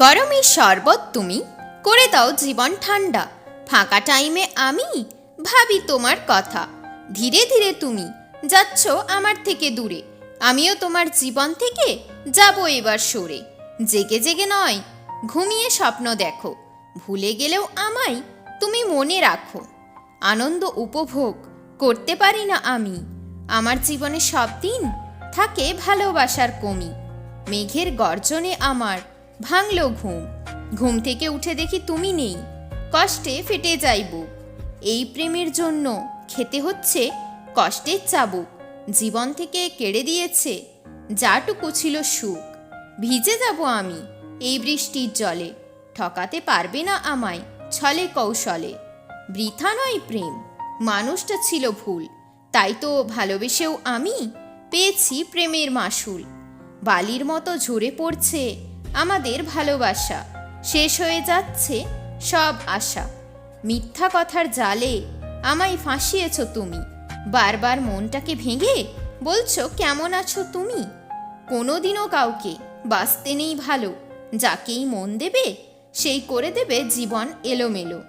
গরমের শরবত তুমি, করে দাও জীবন ঠান্ডা। ফাঁকা টাইমে আমি, ভাবি তোমার কথা। ধীরে ধীরে তুমি, যাচ্ছ আমার থেকে দূরে। আমিও তোমার জীবন থেকে যাব এবার সরে। জেগে জেগে নয়, ঘুমিয়ে স্বপ্ন দেখো। ভুলে গেলেও আমায় তুমি মনে রাখো। আনন্দ উপভোগ করতে পারি না আমি। আমার জীবনে সব দিন থাকে ভালোবাসার কমি। মেঘের গর্জনে আমার ভাঙলো ঘুম। ঘুম থেকে উঠে দেখি তুমি নেই। কষ্টে ফেটে যাইব। এই প্রেমের জন্য খেতে হচ্ছে কষ্টের চাবুক। জীবন থেকে কেড়ে দিয়েছে যাটুকু ছিল সুখ। ভিজে যাব আমি এই বৃষ্টির জলে। ঠকাতে পারবে না আমায় ছলে কৌশলে। বৃথা নয় প্রেম, মানুষটা ছিল ভুল। তাই তো ভালোবেসেও আমি পেয়েছি প্রেমের মাসুল। বালির মতো ঝরে পড়ছে আমাদের ভালোবাসা। শেষ হয়ে যাচ্ছে সব আশা। মিথ্যা কথার জালে আমায় ফাঁসিয়েছ তুমি। বারবার মনটাকে ভেঙে বলছো, কেমন আছো তুমি? কোনোদিনও কাউকে বাঁচতে নেই ভালো। যাকেই মন দেবে, সেই করে দেবে জীবন এলোমেলো।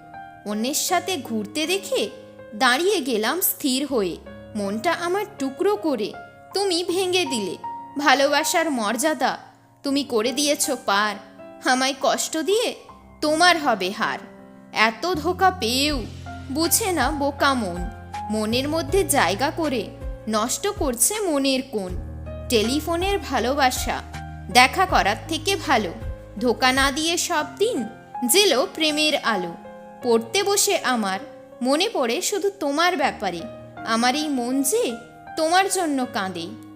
অন্যের সাথে ঘুরতে দেখে দাঁড়িয়ে গেলাম স্থির হয়ে। মনটা আমার টুকরো করে তুমি ভেঙে দিলে। ভালোবাসার মর্যাদা তুমি করে দিয়েছ পার। আমায় কষ্ট দিয়ে তোমার হবে হার। এত ধোকা পেয়েও বুঝে না বোকা মন। মনের মধ্যে জায়গা করে নষ্ট করছে মনের কোণ। টেলিফোনের ভালোবাসা দেখা করার থেকে ভালো। ধোকা না দিয়ে সব দিন জেলো প্রেমের আলো। পড়তে বসে আমার মনে পড়ে শুধু তোমার ব্যাপারে। আমার এই মন যে তোমার জন্য কাঁদে।